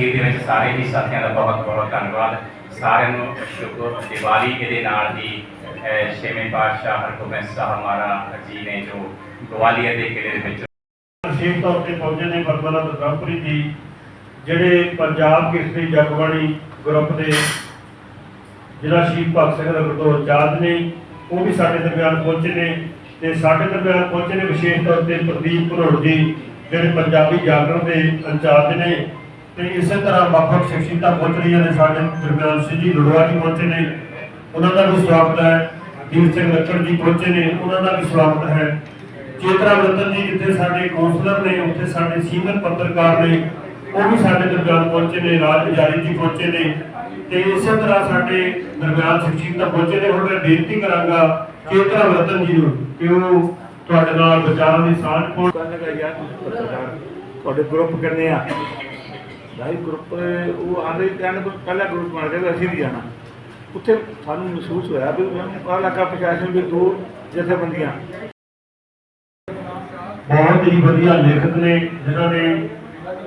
ਅਖੀਰ ਦੇ ਵਿੱਚ ਸਾਰੇ ਹੀ ਸਾਥੀਆਂ ਦਾ ਬਹੁਤ ਬਹੁਤ ਧੰਨਵਾਦ। ਸਾਰਿਆਂ ਨੂੰ ਸ਼ੁਭ ਦੀਵਾਲੀ ਇਹਦੇ ਨਾਲ ਹੀ ਛੇਵੇਂ ਪਾਤਸ਼ਾਹ ਹਰਗੋਬਿੰਦ ਸਾਹਿਬ ਮਹਾਰਾਜ ਜੀ ਨੇ ਜੋ ਗਵਾਲੀਅਰ ਦੇ ਕਿਲੇ ਦੇ ਵਿੱਚ ਵਿਸ਼ੇਸ਼ ਤੌਰ ਤੇ ਪਹੁੰਚੇ ਨੇ ਬਰਮਲਾ ਬ੍ਰਹਮਪੁਰੀ ਜੀ, ਜਿਹੜੇ ਪੰਜਾਬ ਕੇਸਰੀ ਜਗਬਾਣੀ ਗਰੁੱਪ ਦੇ ਜਿਹੜਾ ਸ਼ਹੀਦ ਭਗਤ ਸਿੰਘ ਨਗਰ ਤੋਂ ਆਜ਼ਾਦ ਨੇ, ਉਹ ਵੀ ਸਾਡੇ ਦਰਮਿਆਨ ਪਹੁੰਚੇ ਨੇ ਤੇ ਸਾਡੇ ਦਰਮਿਆਨ ਪਹੁੰਚੇ ਨੇ ਵਿਸ਼ੇਸ਼ ਤੌਰ ਤੇ ਪ੍ਰਦੀਪ ਘਰੋੜ ਜੀ, ਜਿਹੜੇ ਪੰਜਾਬੀ ਜਾਗਰਣ ਦੇ ਇੰਚਾਰਜ ਨੇ। ਤੇ ਇਸੇ ਤਰ੍ਹਾਂ ਵੱਖ-ਵੱਖ ਸ਼ਖਸੀਅਤਾਂ ਪਹੁੰਚ ਰਹੀਆਂ ਨੇ ਸਾਡੇ ਦਰਮਿਆਨ ਸਿੱਧੀ ਲੁੜਵਾ ਜੀ ਪਹੁੰਚੇ ਨੇ। ਉਹਨਾਂ ਦਾ ਵੀ ਸਵਾਗਤ ਹੈ। ਦੀਪ ਸਿੰਘ ਲੱਕੜ ਜੀ ਪਹੁੰਚੇ ਨੇ। ਉਹਨਾਂ ਦਾ ਵੀ ਸਵਾਗਤ ਹੈ। ਚੇਤਰਾ ਰਤਨ ਜੀ ਜਿੱਥੇ ਸਾਡੇ ਕਾਉਂਸਲਰ ਨੇ, ਉੱਥੇ ਸਾਡੇ ਸੀਨੀਅਰ ਪੱਤਰਕਾਰ ਨੇ, ਉਹ ਵੀ ਸਾਡੇ ਦਰਮਿਆਨ ਪਹੁੰਚੇ ਨੇ। ਰਾਜ ਜਾਰੀ ਜੀ ਪਹੁੰਚੇ ਨੇ। ਤੇ ਇਸੇ ਤਰ੍ਹਾਂ ਸਾਡੇ ਦਰਮਿਆਨ ਸ਼ਖਸੀਅਤਾਂ ਪਹੁੰਚੇ ਨੇ। ਹੁਣ ਮੈਂ ਬੇਨਤੀ ਕਰਾਂਗਾ ਚੇਤਰਾ ਰਤਨ ਜੀ ਨੂੰ ਕਿ ਉਹ ਤੁਹਾਡੇ ਨਾਲ ਵਿਚਾਰਾਂ ਦੀ ਸਾਂਝ ਪਾਉਣ। ਕਰਨ ਲੱਗਾ ਯਾਰ ਤੁਹਾਡੇ ਗਰੁੱਪ ਕਿੰਨੇ ਆ? ਭਾਈ ਗਰੁੱਪ ਉਹ ਆਂਦੇ ਕਹਿਣ ਕੋ ਪਹਿਲਾ ਗਰੁੱਪ ਬਣ ਗਿਆ ਅਸੀਂ ਵੀ ਜਾਣਾ। ਉੱਥੇ ਸਾਨੂੰ ਮਹਿਸੂਸ ਹੋਇਆ ਵੀ ਆ ਲੱਗਾ ਪ੍ਰਸ਼ਾਸਨ ਵੀ ਦੋ ਜਥੇਬੰਦੀਆਂ। ਬਹੁਤ ਹੀ ਵਧੀਆ ਲੇਖਕ ਨੇ ਜਿਨ੍ਹਾਂ ਨੇ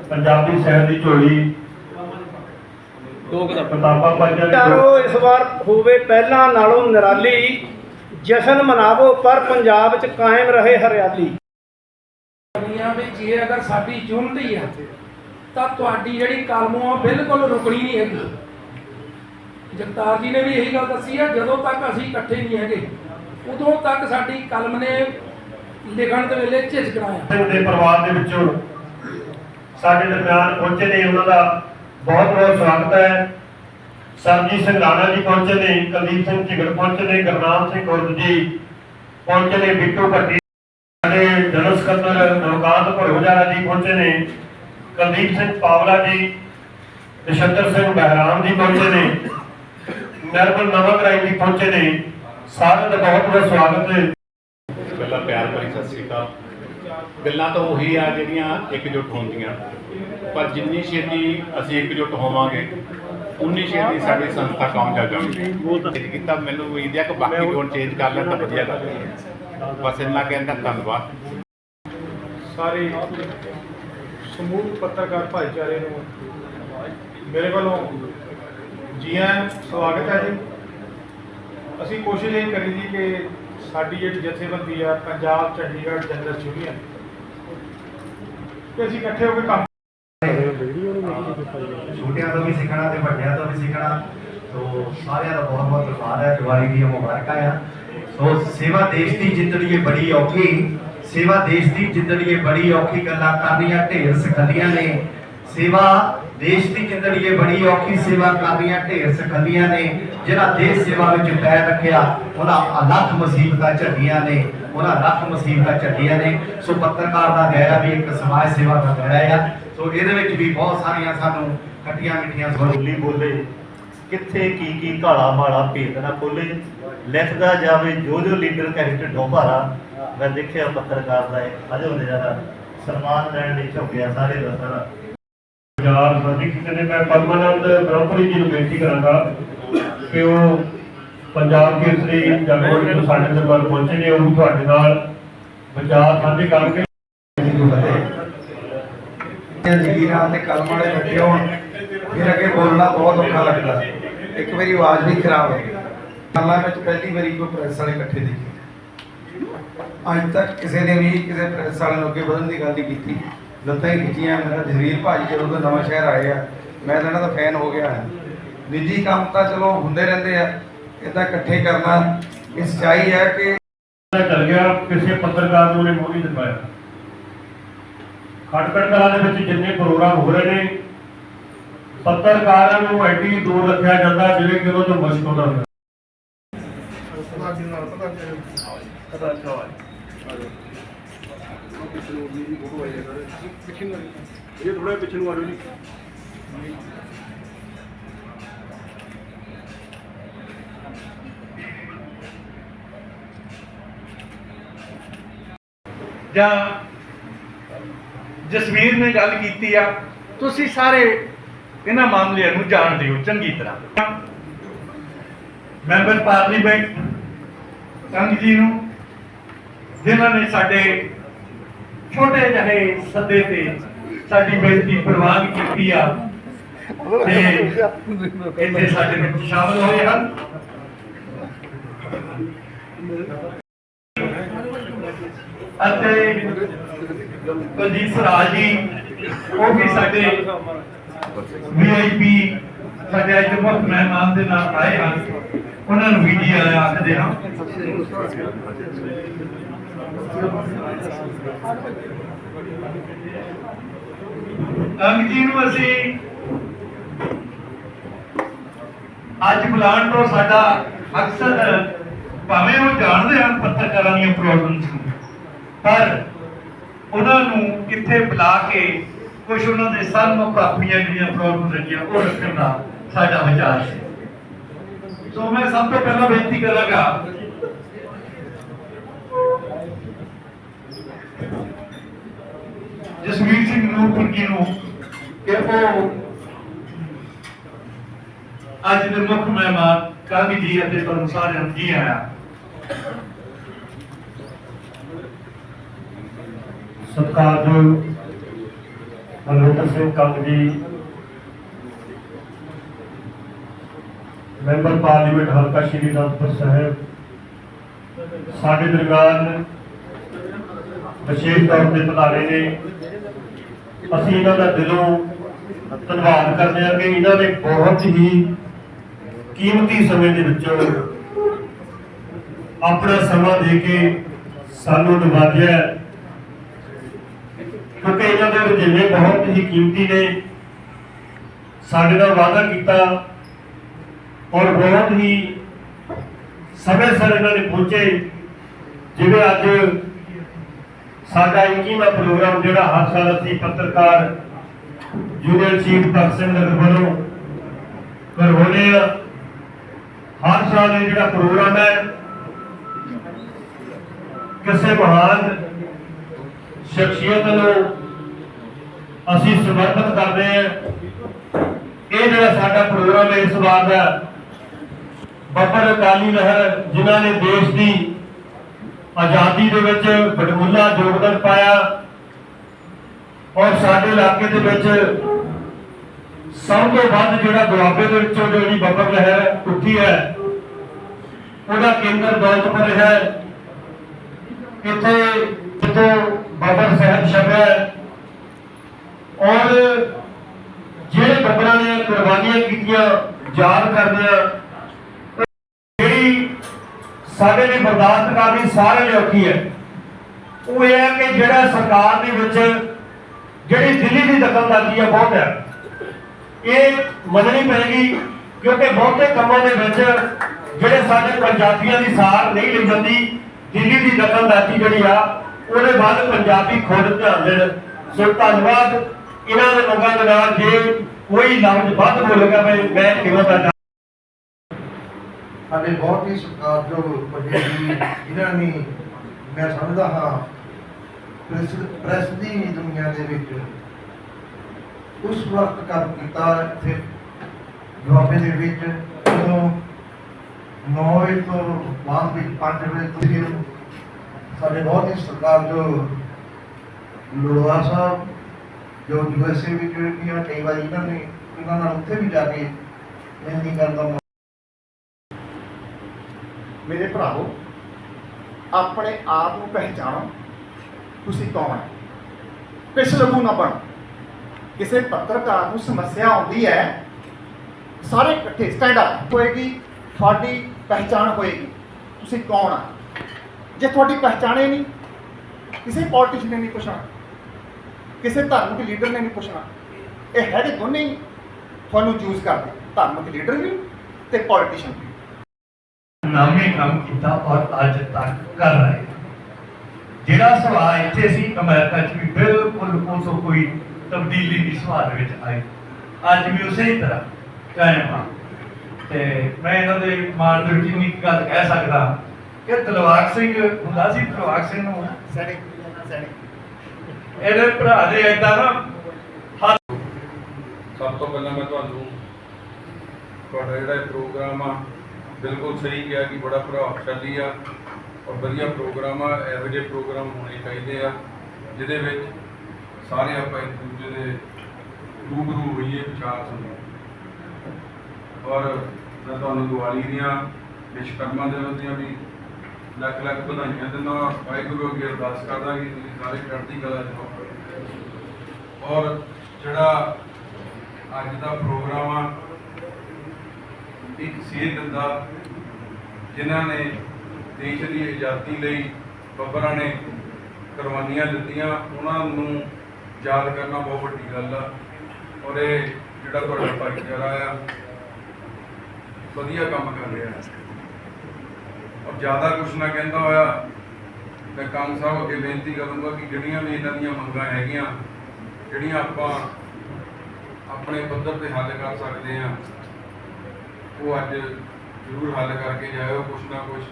ਪੰਜਾਬੀ ਸਾਹਿਤ ਦੀ ਝੋਲੀ ਦੋ ਕਿਤਾਬਾਂ। ਪਾਈਆਂ ਨੇ। ਚਾਰੋ ਇਸ ਵਾਰ ਹੋਵੇ ਪਹਿਲਾਂ ਨਾਲੋਂ ਨਿਰਾਲੀ ਜਸ਼ਨ ਮਨਾਵੋ ਪਰ ਪੰਜਾਬ 'ਚ ਕਾਇਮ ਰਹੇ ਹਰਿਆਲੀ। ਦੁਨੀਆ ਵਿੱਚ ਜੇ ਅਗਰ ਸਾਡੀ ਚੁਣਤੀ ਹੈ ਤਾਂ ਤੁਹਾਡੀ ਜਿਹੜੀ ਕਲਮ ਆ ਬਿਲਕੁਲ ਰੁਕਣੀ ਨਹੀਂ ਹੈਗੀ। ਜਗਤਾਰ ਜੀ ਨੇ ਵੀ ਇਹੀ ਗੱਲ ਦੱਸੀ ਹੈ ਜਦੋਂ ਤੱਕ ਅਸੀਂ ਇਕੱਠੇ ਨਹੀਂ ਹੈਗੇ, ਉਦੋਂ ਤੱਕ ਸਾਡੀ ਕਲਮ ਨੇ ਲਿਖਣ ਦੇ ਵੇਲੇ ਝਿਜਕਣਾ ਆ ਸਿੰਘ ਦੇ ਪਰਿਵਾਰ ਦੇ ਵਿੱਚੋਂ ਸਾਡੇ ਦਰਮਿਆਨ ਪਹੁੰਚੇ ਨੇ, ਉਹਨਾਂ ਦਾ ਬਹੁਤ ਬਹੁਤ ਸਵਾਗਤ ਹੈ। ਸਰਜੀਤ ਸਿੰਘ ਰਾਣਾ ਜੀ ਪਹੁੰਚੇ ਨੇ, ਕੁਲਦੀਪ ਸਿੰਘ ਝਿਗੜ ਪਹੁੰਚੇ ਨੇ, ਗੁਰਨਾਮ ਸਿੰਘ ਗੁਰਦ ਜੀ ਪਹੁੰਚੇ ਨੇ, ਬਿੱਟੂ ਭੱਟੀ ਸਾਡੇ ਜਨਰਲ ਸਕੱਤਰ ਨਵਕਾਂਤ ਭਰੋਜਾਰਾ ਜੀ ਪਹੁੰਚੇ ਨੇ। ਕੁਲਦੀਪ ਸਿੰਘ ਪਾਵਲਾ ਜੀ ਨਛੱਤਰ ਸਿੰਘ ਬਹਿਰਾਮ ਜੀ ਪਹੁੰਚੇ ਨੇ ਨਰਮਲ ਨਵਕਰਾਈ ਜੀ ਪਹੁੰਚੇ ਨੇ। ਸਾਰਿਆਂ ਦਾ ਬਹੁਤ ਬਹੁਤ ਸਵਾਗਤ ਹੈ। ਪਹਿਲਾਂ ਪਿਆਰ ਭਰੀ ਸਤਿ ਸ੍ਰੀ ਅਕਾਲ। ਗੱਲਾਂ ਤਾਂ ਉਹੀ ਆ ਜਿਹੜੀਆਂ ਇਕਜੁੱਟ ਹੁੰਦੀਆਂ। ਪਰ ਜਿੰਨੀ ਛੇਤੀ ਅਸੀਂ ਇਕਜੁੱਟ ਹੋਵਾਂਗੇ ਉਨੀ ਛੇਤੀ ਸਾਡੀ ਸੰਸਥਾ ਕਾਮਯਾਬ ਜਾਵੇਗੀ ਉਹ ਤਾਂ ਕੀਤਾ ਮੈਨੂੰ ਉਮੀਦ ਹੈ ਕਿ ਬਾਕੀ ਹੁਣ ਚੇਂਜ ਕਰ ਲੈਣ ਤਾਂ ਵਧੀਆ ਗੱਲ ਹੈ। ਬਸ ਇੰਨਾ ਕਹਿੰਦਾ ਧੰਨਵਾਦ। ਸਾਰੇ ਸਮੂਹ ਪੱਤਰਕਾਰ ਭਾਈਚਾਰੇ ਨੂੰ ਮੇਰੇ ਵੱਲੋਂ ਜੀ ਆਇਆਂ ਸਵਾਗਤ ਹੈ ਜੀ। ਅਸੀਂ ਕੋਸ਼ਿਸ਼ ਇਹ ਕਰੀ ਜੀ ਕਿ ਸਾਡੀ ਜਿਹੜੀ ਜਥੇਬੰਦੀ ਆ, ਪੰਜਾਬ, ਚੰਡੀਗੜ੍ਹ, ਜਨਰਲ ਯੂਨੀਅਨ ਕਿ ਅਸੀਂ ਇਕੱਠੇ ਹੋ ਕੇ ਕੰਮ ਛੋਟਿਆਂ ਤੋਂ ਵੀ ਸਿੱਖਣਾ ਤੇ ਵੱਡਿਆਂ ਤੋਂ ਵੀ ਸਿੱਖਣਾ ਸੋ ਸਾਰਿਆਂ ਦਾ ਬਹੁਤ ਬਹੁਤ ਧੰਨਵਾਦ ਹੈ। ਦੀਵਾਲੀ ਦੀਆਂ ਮੁਬਾਰਕਾਂ ਆ। ਸੋ ਸੇਵਾ ਦੇਸ਼ ਦੀ ਜਿੱਤਣੀ ਬੜੀ ਔਖੀ ਸੇਵਾ ਦੇਸ਼ ਦੀ ਜ਼ਿੰਦਗੀ ਬੜੀ ਔਖੀ ਗੱਲਾਂ ਕਰਨੀਆਂ, ਢੇਰ ਸਖਲੀਆਂ ਨੇ। ਸੇਵਾ ਦੇਸ਼ ਦੀ ਜ਼ਿੰਦਗੀ ਬੜੀ ਔਖੀ ਸੇਵਾ ਕਰਨੀਆਂ, ਢੇਰ ਸਖਲੀਆਂ ਨੇ। ਜਿਹੜਾ ਦੇਸ਼ ਸੇਵਾ ਵਿੱਚ ਪੈਰ ਰੱਖਿਆ ਉਹਨਾਂ ਲੱਖ ਮੁਸੀਬਤਾਂ ਝੱਡੀਆਂ ਨੇ। ਉਹਨਾਂ ਲੱਖ ਮੁਸੀਬਤਾਂ ਝੱਡੀਆਂ ਨੇ। ਸੋ ਪੱਤਰਕਾਰ ਦਾ ਦਾਇਰਾ ਵੀ ਇੱਕ ਸਮਾਜ ਸੇਵਾ ਦਾ ਦਾਇਰਾ ਆ। ਸੋ ਇਹਦੇ ਵਿੱਚ ਵੀ ਬਹੁਤ ਸਾਰੀਆਂ ਸਾਨੂੰ ਖੱਟੀਆਂ ਮਿੱਠੀਆਂ ਸੁਣ ਬੋਲੇ ਕਿੱਥੇ ਕੀ ਕੀ ਕਾਲਾ ਮਾਲਾ ਭੇਦ ਨਾ ਖੋਲੇ। ਲਿਖਦਾ ਜਾਵੇ ਜੋ ਜੋ ਲੀਡਰ ਕਹੇ ਢਿੱਡੋਂ ਭਾਰਾ ਮੈਂ ਦੇਖਿਆ ਪੱਤਰਕਾਰ ਦਾ ਇਹ ਅਜੋ ਨਜ਼ਾਰਾ ਸਨਮਾਨ ਲੈਣ ਲਈ ਝੁਕਿਆ ਸਾਰੇ ਦਾ ਸਾਰਾ ਪੰਜਾਬ ਸਾਡੀ ਕਿਤੇ ਨੇ ਮੈਂ ਪਰਮਾਨੰਦ ਬ੍ਰਹਮਪੁਰੀ ਜੀ ਨੂੰ ਬੇਨਤੀ ਕਰਾਂਗਾ ਕਿ ਉਹ ਪੰਜਾਬ ਕੇਸਰੀ ਜਗਮੋਹਨ ਤੋਂ ਸਾਡੇ ਦਰਬਾਰ ਪਹੁੰਚੇ ਨੇ ਉਹ ਤੁਹਾਡੇ ਨਾਲ ਵਿਚਾਰ ਸਾਂਝੇ ਕਰਕੇ ਜਗੀਰਾਂ ਤੇ ਕਲਮ ਵਾਲੇ ਬੱਚੇ ਹੋਣ ਫਿਰ ਅੱਗੇ ਬੋਲਣਾ ਬਹੁਤ ਔਖਾ ਲੱਗਦਾ। ਇੱਕ ਵਾਰੀ ਆਵਾਜ਼ ਵੀ ਖਰਾਬ ਹੋ ਗਈ। ਸਾਲਾਂ ਵਿੱਚ ਪਹਿਲੀ ਵਾਰੀ ਕੋਈ ਪ੍ਰੈਸ ਵਾਲੇ ਇਕੱਠੇ ਦੇਖੇ। ਅੱਜ ਤੱਕ ਕਿਸੇ ਨੇ ਵੀ ਕਿਸੇ ਪ੍ਰੈਸ ਵਾਲੇ ਨੂੰ ਅੱਗੇ ਵਧਣ ਦੀ ਗੱਲ ਨਹੀਂ ਕੀਤੀ। ਲੱਤਾਂ ਹੀ ਖਿੱਚੀਆਂ ਮੇਰਾ ਜਸਵੀਰ ਭਾਜੀ ਜਦੋਂ ਤੋਂ ਨਵਾਂ ਸ਼ਹਿਰ ਆਏ ਆ ਮੈਂ ਤਾਂ ਇਹਨਾਂ ਦਾ ਫੈਨ ਹੋ ਗਿਆ। ਹਾਂ ਨਿੱਜੀ ਕੰਮ ਤਾਂ ਚਲੋ ਹੁੰਦੇ ਰਹਿੰਦੇ ਆ ਇਦਾਂ ਇਕੱਠੇ ਕਰਨਾ ਇਹ ਸੱਚਾਈ ਹੈ ਕਿ ਚੱਲ ਗਿਆ ਕਿਸੇ ਪੱਤਰਕਾਰ ਨੂੰ ਨੇ ਮੋਹ ਨਹੀਂ ਦਿਖਾਇਆ। ਖਟਕੜ ਕਲਾ ਦੇ ਵਿੱਚ ਜਿੰਨੇ ਪ੍ਰੋਗਰਾਮ ਹੋ ਰਹੇ ਨੇ ਪੱਤਰਕਾਰਾਂ ਨੂੰ ਐਡੀ ਦੂਰ ਰੱਖਿਆ ਜਾਂਦਾ ਜਿਵੇਂ ਕਿ ਉਹਨਾਂ ਤੋਂ ਮੁਸ਼ਕ ਹੁੰਦਾ ਹੁੰਦਾ ਇਹ ਥੋੜਾ ਪਿੱਛੇ ਨੂੰ ਆ ਜਾਓ ਜੀ। ਜਾਂ ਜਸਵੀਰ ਨੇ ਗੱਲ ਕੀਤੀ ਆ ਤੁਸੀਂ ਸਾਰੇ ਇਹਨਾਂ ਮਾਮਲਿਆਂ ਨੂੰ ਜਾਣਦੇ ਹੋ ਚੰਗੀ ਤਰ੍ਹਾਂ। ਮੈਂਬਰ ਪਾਰਲੀਮੈਂਟ ਸੰਘ ਜੀ ਨੂੰ ਜਿਨ੍ਹਾਂ ਨੇ ਸਾਡੇ ਛੋਟੇ ਜਿਹੇ ਸੱਦੇ ਤੇ ਸਾਡੀ ਬੇਨਤੀ ਪ੍ਰਵਾਨ ਕੀਤੀ ਆ, ਤੇ ਇੱਥੇ ਸਾਡੇ ਵਿੱਚ ਸ਼ਾਮਲ ਹੋਏ ਹਨ। ਅਤੇ ਕੁਲਜੀਤ ਸਰਾਜ ਜੀ, ਉਹ ਵੀ ਸਾਡੇ ਵੀਆਈਪੀ ਸਾਡੇ ਅੱਜ ਮੁੱਖ ਮਹਿਮਾਨ ਦੇ ਨਾਲ ਆਏ ਹਨ। ਉਹਨਾਂ ਨੂੰ ਵੀ ਜੀ ਆਇਆਂ ਆਖਦੇ ਹਾਂ। ਅੰਗ ਨੂੰ ਅਸੀਂ ਅੱਜ ਬੁਲਾਉਣ ਤੋਂ ਸਾਡਾ ਮਕਸਦ ਭਾਵੇਂ ਉਹ ਜਾਣਦੇ ਹਨ ਪੱਤਰਕਾਰਾਂ ਦੀਆਂ ਪ੍ਰੋਬਲਮਸ ਨੂੰ ਪਰ ਉਹਨਾਂ ਨੂੰ ਕਿੱਥੇ ਬੁਲਾ ਕੇ ਕੁਝ ਉਹਨਾਂ ਦੇ ਸਾਹਮਣੇ ਆਪਣੀਆਂ ਜਿਹੜੀਆਂ ਪ੍ਰੋਬਲਮ ਹੈਗੀਆਂ ਉਹ ਰੱਖਣ ਦਾ ਸਾਡਾ ਵਿਚਾਰ ਸੀ। ਸੋ ਮੈਂ ਸਭ ਤੋਂ ਪਹਿਲਾਂ ਬੇਨਤੀ ਕਰਾਂਗਾ ਜਸਵੀਰ ਸਿੰਘ ਨੂਰਪੁਰ ਜੀ ਨੂੰ ਕਿ ਉਹ ਅੱਜ ਦੇ ਮੁੱਖ ਮਹਿਮਾਨ ਕਾਮੀ ਜੀ ਅਤੇ ਤੁਹਾਨੂੰ ਸਾਰਿਆਂ ਨੂੰ ਜੀ ਆਇਆ। ਸਤਿਕਾਰਯੋਗ ਬਲਵਿੰਦਰ ਸਿੰਘ ਕੰਗ ਜੀ, ਮੈਂਬਰ ਪਾਰਲੀਮੈਂਟ ਹਲਕਾ ਸ਼੍ਰੀ ਅਨੰਦਪੁਰ ਸਾਹਿਬ, ਸਾਡੇ ਦਰਗਾਨ ਵਿਸ਼ੇਸ਼ ਤੌਰ ਤੇ ਪਧਾਰੇ ਨੇ। ਅਸੀਂ ਇਹਨਾਂ ਦਾ ਦਿਲੋਂ ਧੰਨਵਾਦ ਕਰਦੇ ਹਾਂ ਕਿ ਇਹਨਾਂ ਨੇ ਬਹੁਤ ਹੀ ਕੀਮਤੀ ਸਮੇਂ ਦੇ ਵਿੱਚ ਆਪਣਾ ਸਮਾਂ ਦੇ ਕੇ ਸਾਨੂੰ ਨਿਵਾਜਿਆ ਕਿਉਂਕਿ ਇਹਨਾਂ ਦੇ ਰੁਝੇਵੇਂ ਬਹੁਤ ਹੀ ਕੀਮਤੀ ਨੇ। ਸਾਡੇ ਨਾਲ ਵਾਅਦਾ ਕੀਤਾ ਔਰ ਬਹੁਤ ਹੀ ਸਮੇਂ ਸਿਰ ਇਹਨਾਂ ਨੇ ਪਹੁੰਚੇ। ਜਿਵੇਂ ਅੱਜ ਸਾਡਾ 21ਵਾਂ ਪ੍ਰੋਗਰਾਮ ਜਿਹੜਾ ਹਰ ਸਾਲ ਅਸੀਂ ਪੱਤਰਕਾਰ ਯੂਨੀਅਨ ਚੀਫ ਭਗਤ ਸਿੰਘ ਨਗਰ ਵੱਲੋਂ ਕਰਵਾਉਂਦੇ ਆ ਹਰ ਸਾਲ ਇਹ ਜਿਹੜਾ ਪ੍ਰੋਗਰਾਮ ਹੈ, ਕਿਸੇ ਮਹਾਨ ਸ਼ਖਸੀਅਤ ਨੂੰ ਅਸੀਂ ਸਮਰਪਿਤ ਕਰਦੇ ਹਾਂ। ਇਹ ਜਿਹੜਾ ਸਾਡਾ ਪ੍ਰੋਗਰਾਮ ਹੈ, ਇਸ ਵਾਰ ਦਾ ਬੱਬਰ ਅਕਾਲੀ ਲਹਿਰ ਜਿਨ੍ਹਾਂ ਨੇ ਦੇਸ਼ ਦੀ ਆਜ਼ਾਦੀ ਦੇ ਵਿੱਚ ਬੜਮੁੱਲਾ ਯੋਗਦਾਨ ਪਾਇਆ ਔਰ ਸਾਡੇ ਇਲਾਕੇ ਦੇ ਵਿੱਚ ਸਭ ਤੋਂ ਵੱਧ ਜਿਹੜਾ ਦੁਆਬੇ ਦੇ ਵਿੱਚੋਂ ਜਿਹੜੀ ਬੱਬਰ ਲਹਿਰ ਉੱਠੀ ਹੈ, ਉਹਦਾ ਕੇਂਦਰ ਦੌਲਤਪੁਰ ਰਿਹਾ ਹੈ। ਇੱਥੇ ਜਦੋਂ ਬਾਬਰ ਸਾਹਿਬ ਛਪਿਆ ਔਰ ਜਿਹੜੇ ਬੱਬਰਾਂ ਨੇ ਕੁਰਬਾਨੀਆਂ ਕੀਤੀਆਂ, ਯਾਦ ਕਰਦੇ ਆ ਸਾਡੇ ਲਈ ਬਰਦਾਸ਼ਤ ਕਰਨੀ ਸਾਰੇ ਲਈ ਔਖੀ ਹੈ। ਉਹ ਇਹ ਹੈ ਕਿ ਜਿਹੜਾ ਸਰਕਾਰ ਦੇ ਵਿੱਚ, ਜਿਹੜੀ ਦਿੱਲੀ ਦੀ ਦਖਲਅੰਦਾਜ਼ੀ ਹੈ ਬਹੁਤ ਹੈ। ਇਹ ਮੰਨਣੀ ਪਏਗੀ ਕਿਉਂਕਿ ਬਹੁਤੇ ਕੰਮਾਂ ਦੇ ਵਿੱਚ ਜਿਹੜੇ ਸਾਡੇ ਪੰਜਾਬੀਆਂ ਦੀ ਸਾਰ ਨਹੀਂ ਲਈ ਜਾਂਦੀ, ਦਿੱਲੀ ਦੀ ਦਖਲਅੰਦਾਜ਼ੀ ਜਿਹੜੀ ਆ, ਉਹਦੇ ਬਾਅਦ ਪੰਜਾਬੀ ਖੁਦ ਧਿਆਨ ਦੇਣ। ਸੋ ਧੰਨਵਾਦ। ਇਹਨਾਂ ਦੇ ਲੋਕਾਂ ਦੇ ਨਾਲ ਜੇ ਕੋਈ ਲਫ਼ਜ਼ ਵੱਧ ਬੋਲੇਗਾ, ਮੈਂ ਮੈਂ ਕਿਵੇਂ ਦਾ ਸਾਡੇ ਬਹੁਤ ਹੀ ਸਤਿਕਾਰਯੋਗ ਵੱਡੇ ਜੀ, ਜਿਨ੍ਹਾਂ ਨੇ ਮੈਂ ਸਮਝਦਾ ਹਾਂ, ਪ੍ਰੈਸ ਪ੍ਰੈਸ ਦੀ ਦੁਨੀਆ ਦੇ ਵਿੱਚ ਉਸ ਵਕਤ ਕੰਮ ਕੀਤਾ ਇੱਥੇ, ਦੁਆਬੇ ਦੇ ਵਿੱਚ, ਜਦੋਂ 9 ਵਜੇ ਤੋਂ ਬਾਅਦ ਵਿੱਚ 5 ਵਜੇ ਤੁਸੀਂ ਸਾਡੇ ਬਹੁਤ ਹੀ ਸਤਿਕਾਰਯੋਗ ਲੋੜਾ ਸਾਹਿਬ, ਜੋ ਯੂਐਸਏ ਵਿੱਚ ਜਿਹੜੀਆਂ ਕਈ ਵਾਰੀ ਇਹਨਾਂ ਨੇ ਇਹਨਾਂ ਨਾਲ ਉੱਥੇ ਵੀ ਜਾ ਕੇ ਬੇਨਤੀ ਕਰਨ ਮੇਰੇ ਭਰਾਵੋ, ਆਪਣੇ ਆਪ ਨੂੰ ਪਹਿਚਾਣੋ, ਤੁਸੀਂ ਕੌਣ ਹੈ? ਪਿਛਲਗੂ ਨਾ ਬਣੋ। ਕਿਸੇ ਪੱਤਰਕਾਰ ਨੂੰ ਸਮੱਸਿਆ ਆਉਂਦੀ ਹੈ, ਸਾਰੇ ਇਕੱਠੇ ਸਟੈਂਡ ਅਪ ਹੋਏਗੀ, ਤੁਹਾਡੀ ਪਹਿਚਾਣ ਹੋਏਗੀ, ਤੁਸੀਂ ਕੌਣ ਆ? ਜੇ ਤੁਹਾਡੀ ਪਹਿਚਾਣੇ ਨਹੀਂ, ਕਿਸੇ ਪੋਲੀਟੀਸ਼ੀਅਨ ਨੇ ਨਹੀਂ ਪੁੱਛਣਾ, ਕਿਸੇ ਧਾਰਮਿਕ ਲੀਡਰ ਨੇ ਨਹੀਂ ਪੁੱਛਣਾ, ਇਹ ਹੈਗੇ ਦੋਨੇ ਹੀ ਤੁਹਾਨੂੰ ਚੂਜ਼ ਕਰਦੇ, ਧਾਰਮਿਕ ਲੀਡਰ ਵੀ ਤੇ ਪੋਲੀਟੀਸ਼ੀਅਨ ਵੀ। ਨਾਮੇ ਕੰਮ ਕੀਤਾ ਔਰ ਅੱਜ ਤੱਕ ਕਰ ਰਹੇ ਹਾਂ। ਜਿਹੜਾ ਸੁਭਾਅ ਇੱਥੇ ਸੀ ਅਮਰੀਕਾ 'ਚ ਵੀ ਬਿਲਕੁਲ ਉਸ ਕੋਈ ਤਬਦੀਲੀ ਨਹੀਂ ਦੇ ਵਿੱਚ ਆਈ। ਅੱਜ ਵੀ ਉਸੇ ਹੀ ਤਰ੍ਹਾਂ ਕਾਇਮ ਹਾਂ ਤੇ ਮੈਂ ਇਹਨਾਂ ਦੇ ਮਾਣ ਦੇ ਵਿੱਚ ਇੰਨੀ ਗੱਲ ਕਹਿ ਸਕਦਾ ਕਿ ਦਿਲਵਾਗ ਸਿੰਘ ਹੁੰਦਾ ਸੀ ਦਿਲਵਾਗ ਸਿੰਘ ਨੂੰ ਸੈਨਿਕ ਸੈਨਿਕ। ਇਹਦੇ ਭਰਾ ਦੇ ਏਦਾਂ ਨਾ ਹੱਥ ਸਭ ਤੋਂ ਪਹਿਲਾਂ ਮੈਂ ਤੁਹਾਨੂੰ ਤੁਹਾਡਾ ਜਿਹੜਾ ਪ੍ਰੋਗਰਾਮ ਆ ਬਿਲਕੁਲ ਸਹੀ ਕਿਹਾ ਕਿ ਬੜਾ ਪ੍ਰਭਾਵਸ਼ਾਲੀ ਆ ਔਰ ਵਧੀਆ ਪ੍ਰੋਗਰਾਮ ਆ, ਇਹੋ ਜਿਹੇ ਪ੍ਰੋਗਰਾਮ ਹੋਣੇ ਚਾਹੀਦੇ ਆ, ਜਿਹਦੇ ਵਿੱਚ ਸਾਰੇ ਆਪਾਂ ਇੱਕ ਦੂਜੇ ਦੇ ਰੂਬਰੂ ਹੋਈਏ ਵਿਚਾਰ ਸੁਣੀਏ ਔਰ ਮੈਂ ਤੁਹਾਨੂੰ ਦੀਵਾਲੀ ਦੀਆਂ ਵਿਸ਼ਕਰਮਾ ਦਿਵਸ ਦੀਆਂ ਵੀ ਲੱਖ ਲੱਖ ਵਧਾਈਆਂ ਦਿੰਦਾ ਵਾਹਿਗੁਰੂ ਅੱਗੇ ਅਰਦਾਸ ਕਰਦਾ ਕਿ ਤੁਸੀਂ ਸਾਰੇ ਚੜ੍ਹਦੀ ਕਲਾ ਚ ਰਹੋ। ਔਰ ਜਿਹੜਾ ਅੱਜ ਦਾ ਪ੍ਰੋਗਰਾਮ ਆ ਇੱਕ ਸੇਧ ਦਿੰਦਾ ਜਿਨ੍ਹਾਂ ਨੇ ਦੇਸ਼ ਦੀ ਆਜ਼ਾਦੀ ਲਈ ਬੱਬਰਾਂ ਨੇ ਕੁਰਬਾਨੀਆਂ ਦਿੱਤੀਆਂ, ਉਹਨਾਂ ਨੂੰ ਯਾਦ ਕਰਨਾ ਬਹੁਤ ਵੱਡੀ ਗੱਲ ਆ। ਔਰ ਇਹ ਜਿਹੜਾ ਤੁਹਾਡਾ ਭਾਈਚਾਰਾ ਆ, ਵਧੀਆ ਕੰਮ ਕਰ ਰਿਹਾ ਔਰ ਜ਼ਿਆਦਾ ਕੁਛ ਨਾ ਕਹਿੰਦਾ ਹੋਇਆ, ਮੈਂ ਕੰਮ ਸਾਹਿਬ ਅੱਗੇ ਬੇਨਤੀ ਕਰੂੰਗਾ ਕਿ ਜਿਹੜੀਆਂ ਵੀ ਇਹਨਾਂ ਦੀਆਂ ਮੰਗਾਂ ਹੈਗੀਆਂ, ਜਿਹੜੀਆਂ ਆਪਾਂ ਆਪਣੇ ਪੱਧਰ ਤੇ ਹੱਲ ਕਰ ਸਕਦੇ ਆ ਉਹ ਅੱਜ ਜ਼ਰੂਰ ਹੱਲ ਕਰਕੇ ਜਾਇਓ, ਕੁਛ ਨਾ ਕੁਛ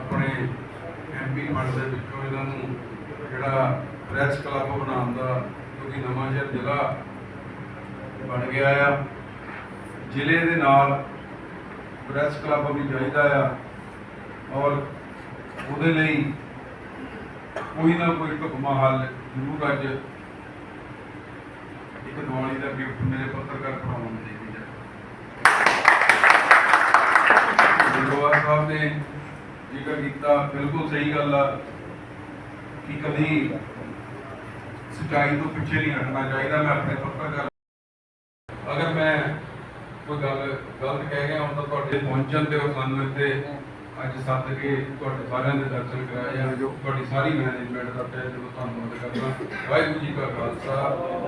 ਆਪਣੇ ਐਮਪੀ ਫੰਡ ਦੇ ਵਿੱਚੋਂ ਇਹਨਾਂ ਨੂੰ ਜਿਹੜਾ ਪ੍ਰੈਸ ਕਲੱਬ ਬਣਾਉਣ ਦਾ ਕਿਉਂਕਿ ਨਵਾਂ ਸ਼ਹਿਰ ਜ਼ਿਲ੍ਹਾ ਬਣ ਗਿਆ ਆ। ਜ਼ਿਲ੍ਹੇ ਦੇ ਨਾਲ ਪ੍ਰੈਸ ਕਲੱਬ ਵੀ ਚਾਹੀਦਾ ਆ ਔਰ ਉਹਦੇ ਲਈ ਕੋਈ ਨਾ ਕੋਈ ਢੁਕਮਾ ਹੱਲ ਜ਼ਰੂਰ ਅੱਜ ਇੱਕ ਦੀਵਾਲੀ ਦਾ ਗਿਫਟ ਮੇਰੇ ਪੱਤਰਕਾਰ ਬਣਾਉਣ ਨੂੰ ਦੇ। ਕੇ ਸਾਹਿਬ ਨੇ ਜ਼ਿਕਰ ਕੀਤਾ, ਬਿਲਕੁਲ ਸਹੀ ਗੱਲ ਆ ਕਿ ਕਦੀ ਸਚਾਈ ਤੋਂ ਪਿੱਛੇ ਨਹੀਂ ਹਟਣਾ ਚਾਹੀਦਾ, ਮੈਂ ਆਪਣੇ ਪੱਤਰਕਾਰ ਅਗਰ ਮੈਂ ਕੋਈ ਗੱਲ ਗਲਤ ਕਹਿ ਗਿਆ ਹਾਂ ਤਾਂ ਤੁਹਾਡੇ ਪਹੁੰਚਣ ਤੇ ਉਹ ਸਾਨੂੰ ਇੱਥੇ ਅੱਜ ਸੱਦ ਕੇ ਤੁਹਾਡੇ ਸਾਰਿਆਂ ਦੇ ਦਰਸ਼ਨ ਕਰਾਏ ਆ, ਤੁਹਾਡੀ ਸਾਰੀ ਮੈਨੇਜਮੈਂਟ ਦਾ ਤਹਿ ਦਿਲੋਂ ਧੰਨਵਾਦ ਕਰਦਾ। ਵਾਹਿਗੁਰੂ ਜੀ ਕਾ ਖਾਲਸਾ,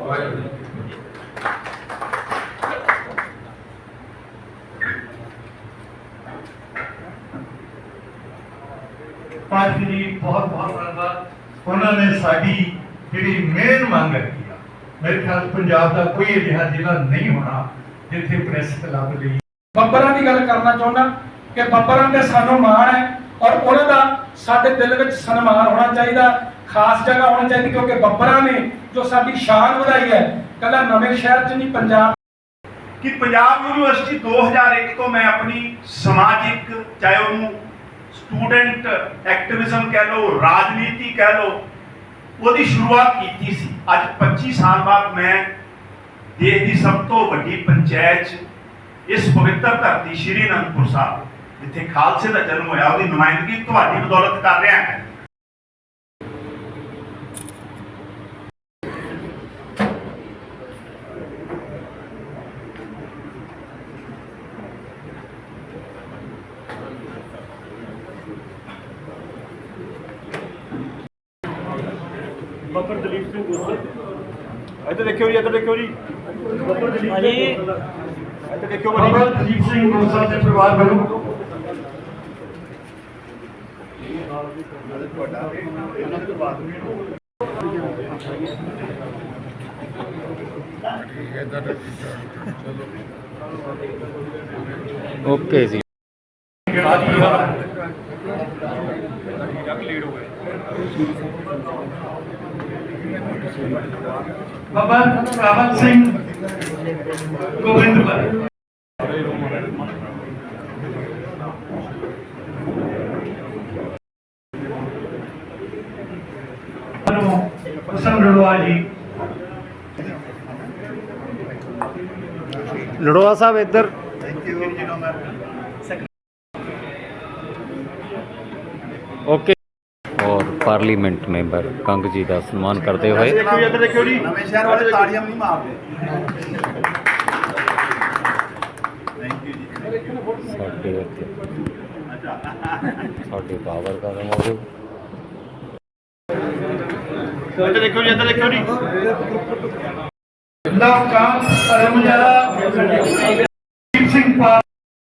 ਵਾਹਿਗੁਰੂ ਜੀ ਕੀ ਫਤਿਹ। ਪਾਜੀ ਜੀ ਬਹੁਤ ਬਹੁਤ ਧੰਨਵਾਦ। ਉਹਨਾਂ ਨੇ ਸਾਡੀ ਜਿਹੜੀ ਮੇਨ ਮੰਗ ਰੱਖੀ ਆ ਮੇਰੇ ਖਿਆਲ ਪੰਜਾਬ ਦਾ ਕੋਈ ਅਜਿਹਾ ਜ਼ਿਲ੍ਹਾ ਨਹੀਂ ਹੋਣਾ ਜਿੱਥੇ ਪ੍ਰੈਸ ਕਲੱਬ ਲਈ ਬੱਬਰਾਂ ਦੀ ਗੱਲ ਕਰਨਾ ਚਾਹੁੰਦਾ ਕਿ ਬੱਬਰਾਂ ਦੇ ਸਾਨੂੰ ਮਾਣ ਹੈ ਔਰ ਉਹਨਾਂ ਦਾ ਸਾਡੇ ਦਿਲ ਵਿੱਚ ਸਨਮਾਨ ਹੋਣਾ ਚਾਹੀਦਾ ਖਾਸ ਜਗ੍ਹਾ ਹੋਣੀ ਚਾਹੀਦੀ ਕਿਉਂਕਿ ਬੱਬਰਾਂ ਨੇ ਜੋ ਸਾਡੀ ਸ਼ਾਨ ਵਧਾਈ ਹੈ ਕੱਲਾ ਨਵੇਂ ਸ਼ਹਿਰ 'ਚ ਨਹੀਂ ਪੰਜਾਬ ਕਿ ਪੰਜਾਬ ਯੂਨੀਵਰਸਿਟੀ 2001 ਤੋਂ ਮੈਂ ਆਪਣੀ ਸਮਾਜਿਕ ਚਾਹੇ ਉਹਨੂੰ ਸਟੂਡੈਂਟ ਐਕਟਿਵਿਜ਼ਮ ਕਹਿ ਲਓ, ਰਾਜਨੀਤੀ ਕਹਿ ਲਓ, ਉਹਦੀ ਸ਼ੁਰੂਆਤ ਕੀਤੀ ਸੀ। ਅੱਜ 25 ਸਾਲ ਬਾਅਦ ਮੈਂ ਦੇਸ਼ ਦੀ ਸਭ ਤੋਂ ਵੱਡੀ ਪੰਚਾਇਤ ਇਸ ਪਵਿੱਤਰ ਧਰਤੀ ਸ਼੍ਰੀ ਅਨੰਦਪੁਰ ਸਾਹਿਬ, ਜਿੱਥੇ ਖਾਲਸੇ ਦਾ ਜਨਮ ਹੋਇਆ, ਉਹਦੀ ਨੁਮਾਇੰਦਗੀ ਤੁਹਾਡੀ ਬਦੌਲਤ ਕਰ ਰਿਹਾ ਹਾਂ ਬੱਬਰ ਦਲੀਪ ਸਿੰਘ ਗੋਸਲ ਇੱਧਰ ਦੇਖਿਓ ਜੀ ਇੱਧਰ ਦੇਖਿਓ ਜੀ। ਬੱਬਰ ਦਲੀਪ ਸਿੰਘ ਗੋਸਲ ਇੱਧਰ ਦੇਖਿਓ ਬੱਬਰ ਦਲੀਪ ਸਿੰਘ ਗੋਸਲ ਦੇ ਪਰਿਵਾਰ ਵੱਲੋਂ। ਓਕੇ ਜੀ। ਬਾਬਾ ਰਾਵਤ ਸਿੰਘ ਗੋਬਿੰਦਪੁਰ ਬਾਬਾ ਹੁਸਨ ਸਿੰਘ ਜੀ। ਲੜੋਆ ਸਾਹਿਬ ਇੱਧਰ ਓਕੇ ਔਰ ਪਾਰਲੀਮੈਂਟ ਮੈਂਬਰ ਕੰਗ ਜੀ ਦਾ ਸਨਮਾਨ ਕਰਦੇ ਹੋਏ ਇੱਧਰ ਦੇਖਿਓ ਜੀ ਨਵੇਂ ਸ਼ਹਿਰ ਵਾਲੇ ਤਾੜੀਆਂ ਨਹੀਂ ਮਾਰਦੇ ਥੈਂਕ ਯੂ ਜੀ ਸਾਡੇ ਇੱਥੇ ਸਾਡੇ ਪਾਵਰ ਦਾ ਮੋੜੋ ਇੱਧਰ ਦੇਖਿਓ ਜੀ ਇੱਧਰ ਦੇਖਿਓ ਜੀ ਲਵਕਾਂਤ ਰਮਜਾਲਾ ਦੀਪ ਸਿੰਘ ਪਾ